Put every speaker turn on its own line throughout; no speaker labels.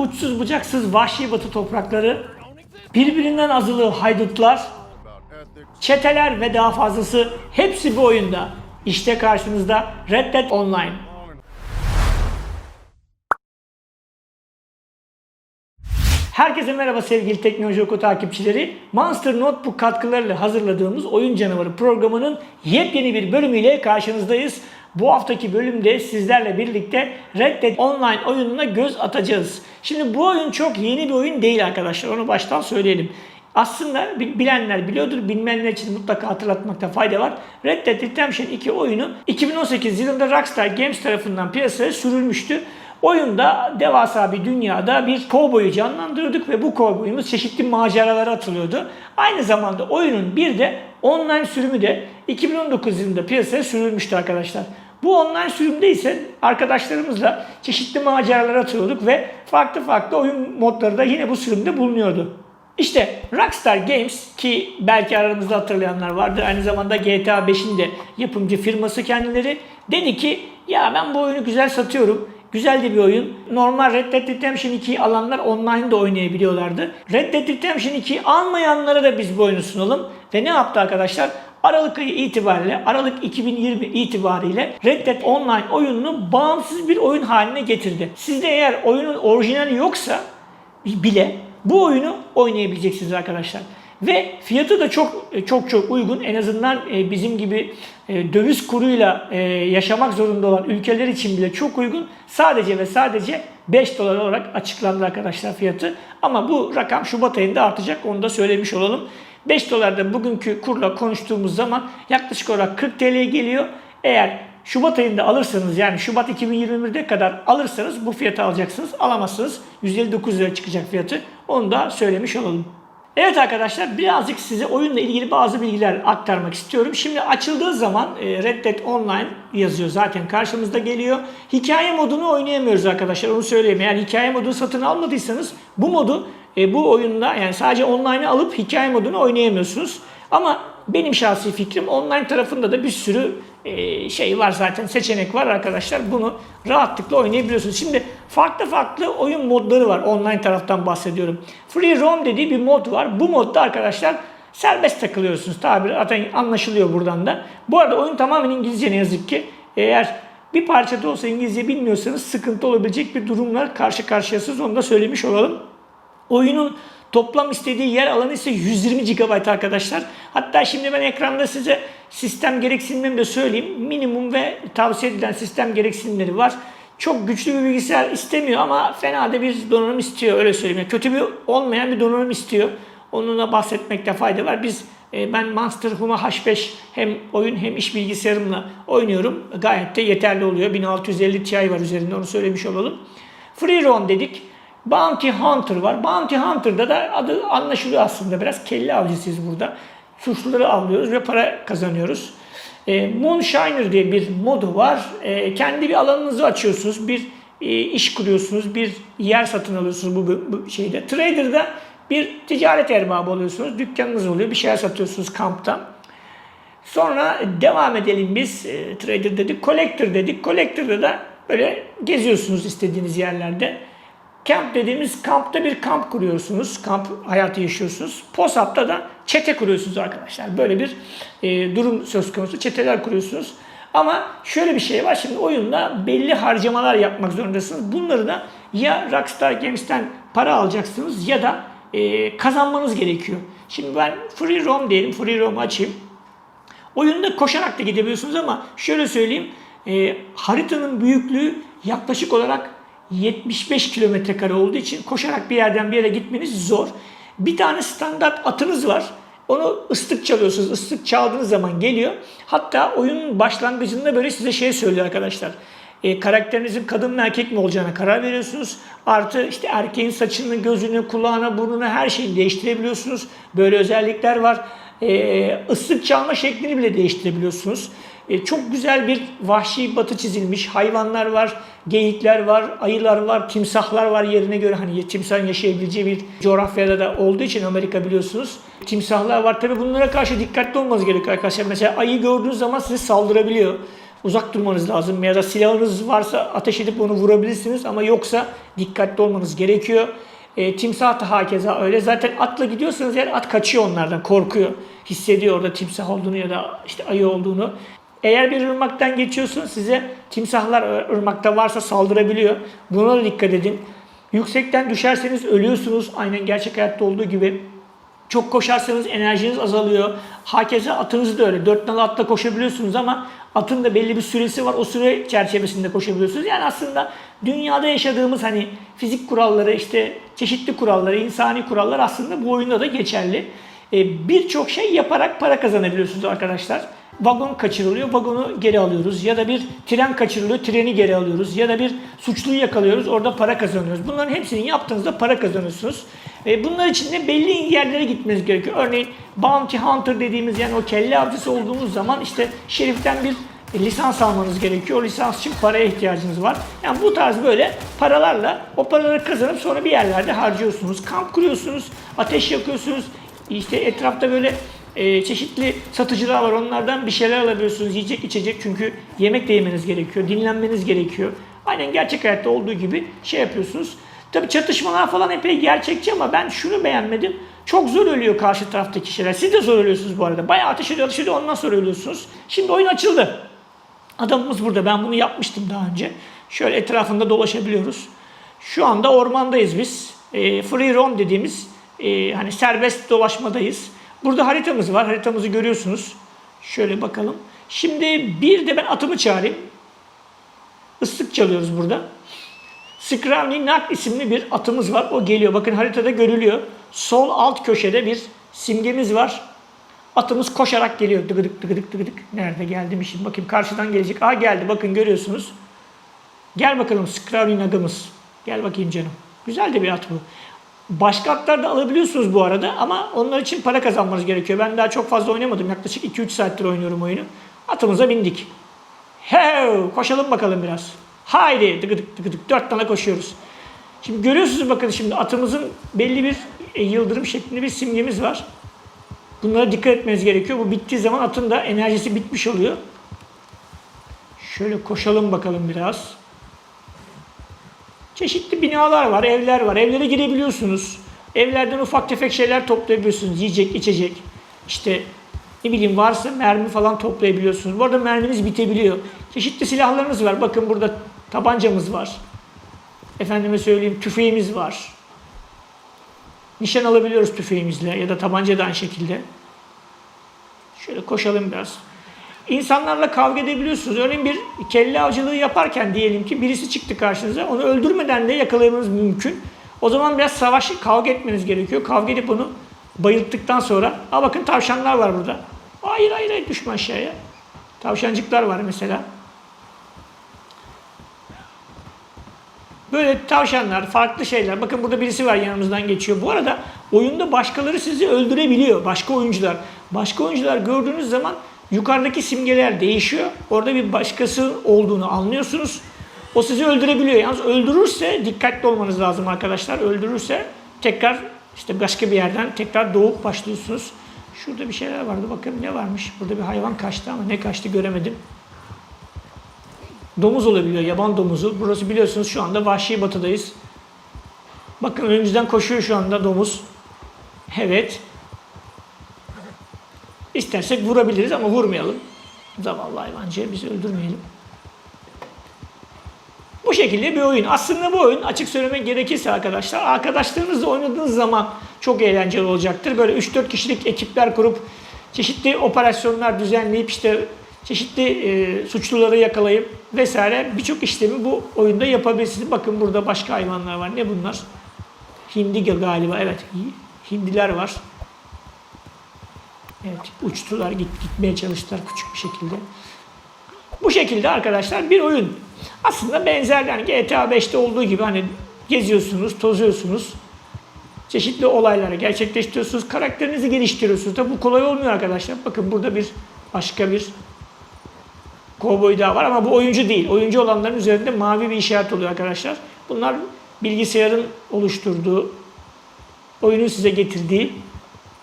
uçsuz bucaksız vahşi batı toprakları, birbirinden azılı haydutlar, çeteler ve daha fazlası hepsi bu oyunda. İşte karşınızda Red Dead Online. Herkese merhaba sevgili Teknoloji Oku takipçileri. Monster Notebook katkılarıyla hazırladığımız Oyun Canavarı programının yepyeni bir bölümüyle karşınızdayız. Bu haftaki bölümde sizlerle birlikte Red Dead Online oyununa göz atacağız. Şimdi bu oyun çok yeni bir oyun değil arkadaşlar. Onu baştan söyleyelim. Aslında bilenler biliyordur, bilmeyenler için mutlaka hatırlatmakta fayda var. Red Dead Redemption 2 oyunu 2018 yılında Rockstar Games tarafından piyasaya sürülmüştü. Oyunda devasa bir dünyada bir kovboyu canlandırıyorduk ve bu kovboyumuz çeşitli maceralara atılıyordu. Aynı zamanda oyunun bir de online sürümü de 2019 yılında piyasaya sürülmüştü arkadaşlar. Bu online sürümde ise arkadaşlarımızla çeşitli maceralara atılıyorduk ve farklı farklı oyun modları da yine bu sürümde bulunuyordu. İşte Rockstar Games ki belki aramızda hatırlayanlar vardır. Aynı zamanda GTA 5'in de yapımcı firması kendileri dedi ki ya ben bu oyunu güzel satıyorum. Güzel de bir oyun. Normal Red Dead Redemption 2'yi alanlar online de oynayabiliyorlardı. Red Dead Redemption 2'yi almayanlara da biz bu oyunu sunalım. Ve ne yaptı arkadaşlar? Aralık ayı itibariyle, Aralık 2020 itibariyle Red Dead Online oyununu bağımsız bir oyun haline getirdi. Sizde eğer oyunun orijinali yoksa bile bu oyunu oynayabileceksiniz arkadaşlar. Ve fiyatı da çok çok çok uygun. En azından e, bizim gibi e, döviz kuruyla e, yaşamak zorunda olan ülkeler için bile çok uygun. Sadece ve sadece 5 dolar olarak açıklandı arkadaşlar fiyatı. Ama bu rakam Şubat ayında artacak. Onu da söylemiş olalım. 5 dolarda bugünkü kurla konuştuğumuz zaman yaklaşık olarak 40 TL'ye geliyor. Eğer Şubat ayında alırsanız yani Şubat 2021'de kadar alırsanız bu fiyatı alacaksınız. Alamazsınız 159 lira çıkacak fiyatı. Onu da söylemiş olalım. Evet arkadaşlar birazcık size oyunla ilgili bazı bilgiler aktarmak istiyorum. Şimdi açıldığı zaman e, Red Dead Online yazıyor zaten karşımızda geliyor. Hikaye modunu oynayamıyoruz arkadaşlar onu söyleyeyim. Eğer hikaye modunu satın almadıysanız bu modu e, bu oyunda yani sadece online'ı alıp hikaye modunu oynayamıyorsunuz. Ama benim şahsi fikrim online tarafında da bir sürü e, şey var zaten seçenek var arkadaşlar. Bunu rahatlıkla oynayabiliyorsunuz. Şimdi farklı farklı oyun modları var online taraftan bahsediyorum. Free roam dediği bir mod var. Bu modda arkadaşlar serbest takılıyorsunuz. Tabi zaten anlaşılıyor buradan da. Bu arada oyun tamamen İngilizce ne yazık ki. Eğer bir parça da olsa İngilizce bilmiyorsanız sıkıntı olabilecek bir durumlar karşı karşıyasınız. Onu da söylemiş olalım. Oyunun Toplam istediği yer alanı ise 120 GB arkadaşlar. Hatta şimdi ben ekranda size sistem gereksinimlerimi de söyleyeyim. Minimum ve tavsiye edilen sistem gereksinimleri var. Çok güçlü bir bilgisayar istemiyor ama fena da bir donanım istiyor öyle söyleyeyim. Yani kötü bir olmayan bir donanım istiyor. Onunla bahsetmekte fayda var. Biz e, ben Monster Huma H5 hem oyun hem iş bilgisayarımla oynuyorum. Gayet de yeterli oluyor. 1650 Ti var üzerinde onu söylemiş olalım. Free roam dedik. Bounty Hunter var. Bounty Hunter'da da adı anlaşılıyor aslında biraz. Kelle avcısıyız burada. Suçluları avlıyoruz ve para kazanıyoruz. E, Moonshiner diye bir modu var. E, kendi bir alanınızı açıyorsunuz. Bir e, iş kuruyorsunuz. Bir yer satın alıyorsunuz bu, bu, bu şeyde. Trader'da bir ticaret erbabı oluyorsunuz. Dükkanınız oluyor. Bir şeyler satıyorsunuz kampta. Sonra devam edelim biz. E, trader dedik. Collector dedik. Collector'da da böyle geziyorsunuz istediğiniz yerlerde. Camp dediğimiz kampta bir kamp kuruyorsunuz. Kamp hayatı yaşıyorsunuz. POSAP'ta da çete kuruyorsunuz arkadaşlar. Böyle bir e, durum söz konusu. Çeteler kuruyorsunuz. Ama şöyle bir şey var. Şimdi oyunda belli harcamalar yapmak zorundasınız. Bunları da ya Rockstar Games'ten para alacaksınız ya da e, kazanmanız gerekiyor. Şimdi ben Free Roam diyelim. Free Roam'u açayım. Oyunda koşarak da gidebiliyorsunuz ama şöyle söyleyeyim. E, haritanın büyüklüğü yaklaşık olarak 75 kilometre kare olduğu için koşarak bir yerden bir yere gitmeniz zor. Bir tane standart atınız var. Onu ıslık çalıyorsunuz. Islık çaldığınız zaman geliyor. Hatta oyunun başlangıcında böyle size şey söylüyor arkadaşlar. E, karakterinizin kadın mı erkek mi olacağına karar veriyorsunuz. Artı işte erkeğin saçını, gözünü, kulağına, burnunu her şeyi değiştirebiliyorsunuz. Böyle özellikler var. E, ıslık çalma şeklini bile değiştirebiliyorsunuz. E, çok güzel bir vahşi batı çizilmiş. Hayvanlar var, geyikler var, ayılar var, timsahlar var yerine göre. Hani timsahın yaşayabileceği bir coğrafyada da olduğu için Amerika biliyorsunuz. Timsahlar var. Tabi bunlara karşı dikkatli olmanız gerekiyor arkadaşlar. Mesela ayı gördüğünüz zaman size saldırabiliyor. uzak durmanız lazım. Ya da silahınız varsa ateş edip onu vurabilirsiniz ama yoksa dikkatli olmanız gerekiyor. E, timsah da hakeza öyle. Zaten atla gidiyorsanız eğer at kaçıyor onlardan, korkuyor. Hissediyor orada timsah olduğunu ya da işte ayı olduğunu. Eğer bir ırmaktan geçiyorsun size timsahlar ırmakta varsa saldırabiliyor. Buna da dikkat edin. Yüksekten düşerseniz ölüyorsunuz. Aynen gerçek hayatta olduğu gibi. Çok koşarsanız enerjiniz azalıyor. Hakeza atınız da öyle. Dört nala atla koşabiliyorsunuz ama atın da belli bir süresi var. O süre çerçevesinde koşabiliyorsunuz. Yani aslında dünyada yaşadığımız hani fizik kuralları, işte çeşitli kuralları, insani kurallar aslında bu oyunda da geçerli. Ee, Birçok şey yaparak para kazanabiliyorsunuz arkadaşlar. Vagon kaçırılıyor, vagonu geri alıyoruz. Ya da bir tren kaçırılıyor, treni geri alıyoruz. Ya da bir suçluyu yakalıyoruz, orada para kazanıyoruz. Bunların hepsini yaptığınızda para kazanıyorsunuz. E, bunlar için de belli yerlere gitmeniz gerekiyor. Örneğin Bounty Hunter dediğimiz yani o kelle avcısı olduğunuz zaman işte şeriften bir lisans almanız gerekiyor. Lisans için paraya ihtiyacınız var. Yani bu tarz böyle paralarla o paraları kazanıp sonra bir yerlerde harcıyorsunuz. Kamp kuruyorsunuz, ateş yakıyorsunuz. İşte etrafta böyle e, çeşitli satıcılar var. Onlardan bir şeyler alabiliyorsunuz. Yiyecek, içecek çünkü yemek de yemeniz gerekiyor. Dinlenmeniz gerekiyor. Aynen gerçek hayatta olduğu gibi şey yapıyorsunuz. Tabi çatışmalar falan epey gerçekçi ama ben şunu beğenmedim. Çok zor ölüyor karşı taraftaki kişiler. Siz de zor ölüyorsunuz bu arada. Bayağı ateş ediyor, ateş ediyor ondan sonra ölüyorsunuz. Şimdi oyun açıldı. Adamımız burada. Ben bunu yapmıştım daha önce. Şöyle etrafında dolaşabiliyoruz. Şu anda ormandayız biz. E, free roam dediğimiz e, hani serbest dolaşmadayız. Burada haritamız var. Haritamızı görüyorsunuz. Şöyle bakalım. Şimdi bir de ben atımı çağırayım. Islık çalıyoruz burada. Skravni Nak isimli bir atımız var. O geliyor. Bakın haritada görülüyor. Sol alt köşede bir simgemiz var. Atımız koşarak geliyor. Dıgıdık dıgıdık dıgıdık. Nerede geldi mi şimdi? Bakayım karşıdan gelecek. Aa geldi. Bakın görüyorsunuz. Gel bakalım Skravni Nag'ımız. Gel bakayım canım. Güzel de bir at bu. Başka atlar da alabiliyorsunuz bu arada ama onlar için para kazanmanız gerekiyor. Ben daha çok fazla oynamadım. Yaklaşık 2-3 saattir oynuyorum oyunu. Atımıza bindik. Hev, koşalım bakalım biraz. Haydi tıkıdık tıkıdık dört tane koşuyoruz. Şimdi görüyorsunuz bakın şimdi atımızın belli bir e, yıldırım şeklinde bir simgemiz var. Bunlara dikkat etmeniz gerekiyor. Bu bittiği zaman atın da enerjisi bitmiş oluyor. Şöyle koşalım bakalım biraz. Çeşitli binalar var, evler var. Evlere girebiliyorsunuz. Evlerden ufak tefek şeyler toplayabiliyorsunuz. Yiyecek, içecek. İşte ne bileyim varsa mermi falan toplayabiliyorsunuz. Bu arada merminiz bitebiliyor. Çeşitli silahlarınız var. Bakın burada tabancamız var. Efendime söyleyeyim tüfeğimiz var. Nişan alabiliyoruz tüfeğimizle ya da tabanca da aynı şekilde. Şöyle koşalım biraz. İnsanlarla kavga edebiliyorsunuz. Örneğin bir kelle avcılığı yaparken diyelim ki birisi çıktı karşınıza. Onu öldürmeden de yakalamanız mümkün. O zaman biraz savaş, kavga etmeniz gerekiyor. Kavga edip onu bayılttıktan sonra. Aa bakın tavşanlar var burada. Hayır hayır hayır düşme aşağıya. Tavşancıklar var mesela. Böyle tavşanlar, farklı şeyler. Bakın burada birisi var yanımızdan geçiyor. Bu arada oyunda başkaları sizi öldürebiliyor. Başka oyuncular. Başka oyuncular gördüğünüz zaman yukarıdaki simgeler değişiyor. Orada bir başkası olduğunu anlıyorsunuz. O sizi öldürebiliyor. Yalnız öldürürse dikkatli olmanız lazım arkadaşlar. Öldürürse tekrar işte başka bir yerden tekrar doğup başlıyorsunuz. Şurada bir şeyler vardı. Bakın ne varmış. Burada bir hayvan kaçtı ama ne kaçtı göremedim. Domuz olabiliyor. Yaban domuzu. Burası biliyorsunuz şu anda vahşi batıdayız. Bakın önümüzden koşuyor şu anda domuz. Evet. İstersek vurabiliriz ama vurmayalım. Zavallı hayvancıya biz öldürmeyelim. Bu şekilde bir oyun. Aslında bu oyun açık söylemek gerekirse arkadaşlar arkadaşlarınızla oynadığınız zaman çok eğlenceli olacaktır. Böyle 3-4 kişilik ekipler kurup çeşitli operasyonlar düzenleyip işte çeşitli e, suçluları yakalayıp vesaire birçok işlemi bu oyunda yapabilirsiniz. Bakın burada başka hayvanlar var. Ne bunlar? Hindi galiba. Evet. Hindiler var. Evet. Uçtular. Git, gitmeye çalıştılar küçük bir şekilde. Bu şekilde arkadaşlar bir oyun. Aslında benzer yani GTA 5'te olduğu gibi hani geziyorsunuz, tozuyorsunuz. Çeşitli olayları gerçekleştiriyorsunuz. Karakterinizi geliştiriyorsunuz. Tabi bu kolay olmuyor arkadaşlar. Bakın burada bir başka bir kovboy daha var ama bu oyuncu değil. Oyuncu olanların üzerinde mavi bir işaret oluyor arkadaşlar. Bunlar bilgisayarın oluşturduğu, oyunun size getirdiği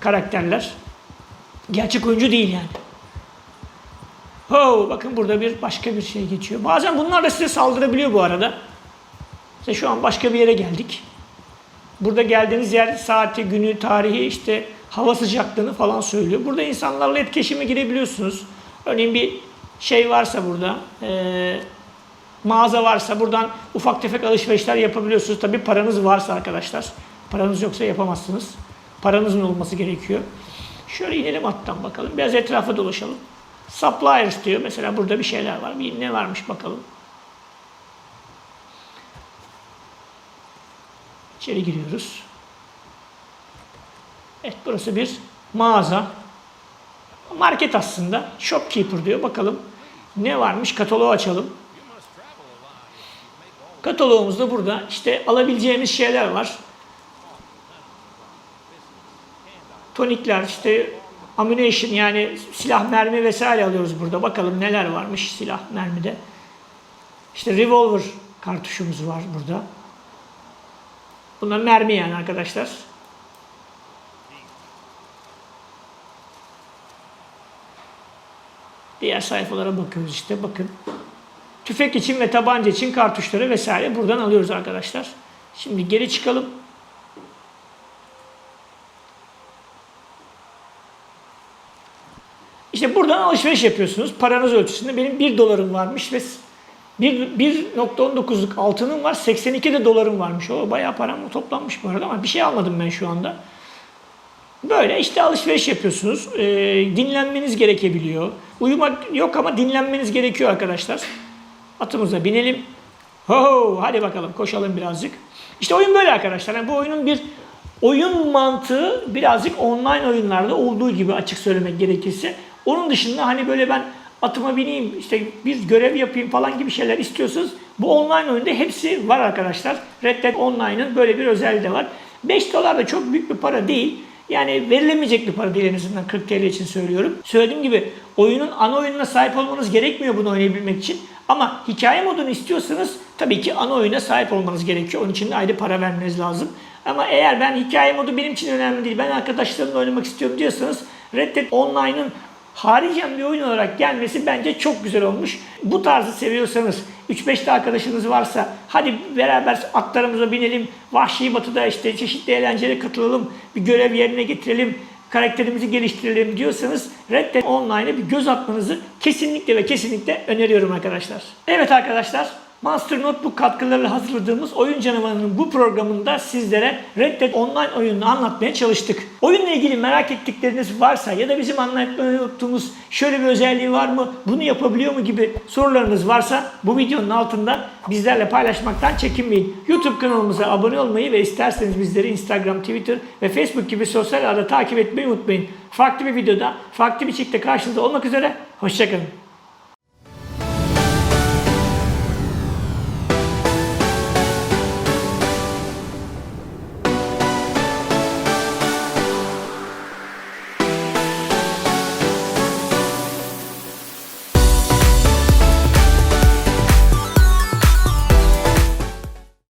karakterler. Gerçek oyuncu değil yani. Ho, bakın burada bir başka bir şey geçiyor. Bazen bunlar da size saldırabiliyor bu arada. İşte şu an başka bir yere geldik. Burada geldiğiniz yer saati, günü, tarihi, işte hava sıcaklığını falan söylüyor. Burada insanlarla etkileşime girebiliyorsunuz. Örneğin bir şey varsa burada, eee, mağaza varsa buradan ufak tefek alışverişler yapabiliyorsunuz. Tabii paranız varsa arkadaşlar. Paranız yoksa yapamazsınız. Paranızın olması gerekiyor. Şöyle inelim attan bakalım. Biraz etrafa dolaşalım. Suppliers diyor. Mesela burada bir şeyler var. Bir ne varmış bakalım. İçeri giriyoruz. Evet burası bir mağaza. Market aslında. Shopkeeper diyor. Bakalım ne varmış? Kataloğu açalım. Kataloğumuzda burada işte alabileceğimiz şeyler var. Tonikler işte ammunition yani silah mermi vesaire alıyoruz burada. Bakalım neler varmış silah mermide. İşte revolver kartuşumuz var burada. Bunlar mermi yani arkadaşlar. Diğer sayfalara bakıyoruz işte bakın. Tüfek için ve tabanca için kartuşları vesaire buradan alıyoruz arkadaşlar. Şimdi geri çıkalım. İşte buradan alışveriş yapıyorsunuz. Paranız ölçüsünde. Benim 1 dolarım varmış ve bir- 1.19'luk altının var. 82 de dolarım varmış. O bayağı param toplanmış bu arada ama bir şey almadım ben şu anda. Böyle işte alışveriş yapıyorsunuz. Ee, dinlenmeniz gerekebiliyor. Uyumak yok ama dinlenmeniz gerekiyor arkadaşlar. Atımıza binelim. Ho, hadi bakalım koşalım birazcık. İşte oyun böyle arkadaşlar. Yani bu oyunun bir oyun mantığı birazcık online oyunlarda olduğu gibi açık söylemek gerekirse. Onun dışında hani böyle ben atıma bineyim işte bir görev yapayım falan gibi şeyler istiyorsanız bu online oyunda hepsi var arkadaşlar. Red Dead Online'ın böyle bir özelliği de var. 5 dolar da çok büyük bir para değil. Yani verilemeyecek bir para değil en azından 40 TL için söylüyorum. Söylediğim gibi oyunun ana oyununa sahip olmanız gerekmiyor bunu oynayabilmek için. Ama hikaye modunu istiyorsanız tabii ki ana oyuna sahip olmanız gerekiyor. Onun için de ayrı para vermeniz lazım. Ama eğer ben hikaye modu benim için önemli değil, ben arkadaşlarımla oynamak istiyorum diyorsanız Red Dead Online'ın haricen bir oyun olarak gelmesi bence çok güzel olmuş. Bu tarzı seviyorsanız 3-5 de arkadaşınız varsa hadi beraber atlarımıza binelim. Vahşi batıda işte çeşitli eğlencelere katılalım. Bir görev yerine getirelim. Karakterimizi geliştirelim diyorsanız Red Dead Online'e bir göz atmanızı kesinlikle ve kesinlikle öneriyorum arkadaşlar. Evet arkadaşlar Monster Notebook katkılarıyla hazırladığımız Oyun Canavarı'nın bu programında sizlere Red Dead Online oyununu anlatmaya çalıştık. Oyunla ilgili merak ettikleriniz varsa ya da bizim anlatmayı unuttuğumuz şöyle bir özelliği var mı, bunu yapabiliyor mu gibi sorularınız varsa bu videonun altında bizlerle paylaşmaktan çekinmeyin. YouTube kanalımıza abone olmayı ve isterseniz bizleri Instagram, Twitter ve Facebook gibi sosyal ağda takip etmeyi unutmayın. Farklı bir videoda, farklı bir şekilde karşınızda olmak üzere, hoşçakalın.